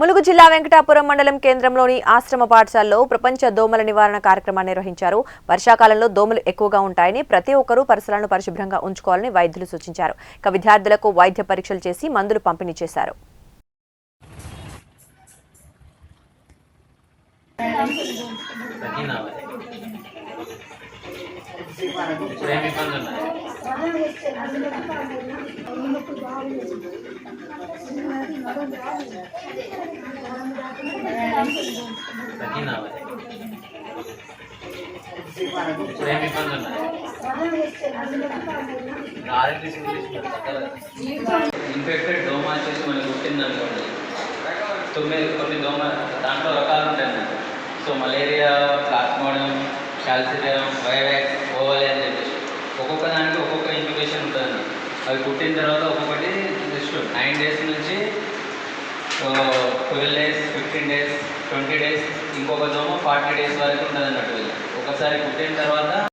ములుగు జిల్లా వెంకటాపురం మండలం కేంద్రంలోని ఆశ్రమ పాఠశాలలో ప్రపంచ దోమల నివారణ కార్యక్రమాన్ని నిర్వహించారు. వర్షాకాలంలో దోమలు ఎక్కువగా ఉంటాయని ప్రతి ఒక్కరూ పరిసరాలను పరిశుభ్రంగా ఉంచుకోవాలని వైద్యులు సూచించారు. ఇక విద్యార్థులకు వైద్య పరీక్షలు చేసి మందులు పంపిణీ చేశారు. తగ్గినా ఇబ్బంది ఉన్నాయి ఆరోగ్య ఇన్ఫెక్టెడ్ దోమ చేసి మనకి పుట్టిందనుకోండి తొమ్మిది కొన్ని దోమ దాంట్లో రకాలు ఉంటాయి so malaria plasmodium falciparum vivax ovale అని చెప్పేసి ఒక్కొక్క దానికి ఒక్కొక్క ఇన్ఫెక్షన్ ఉంటుంది అవి పుట్టిన తర్వాత ఒక్కొక్కటి జస్ట్ నైన్ డేస్ నుంచి twelve days fifteen days twenty days ఇంకొక దోమ ఫార్టీ డేస్ వరకు ఉంటుంది అన్నట్టు ఒకసారి పుట్టిన తర్వాత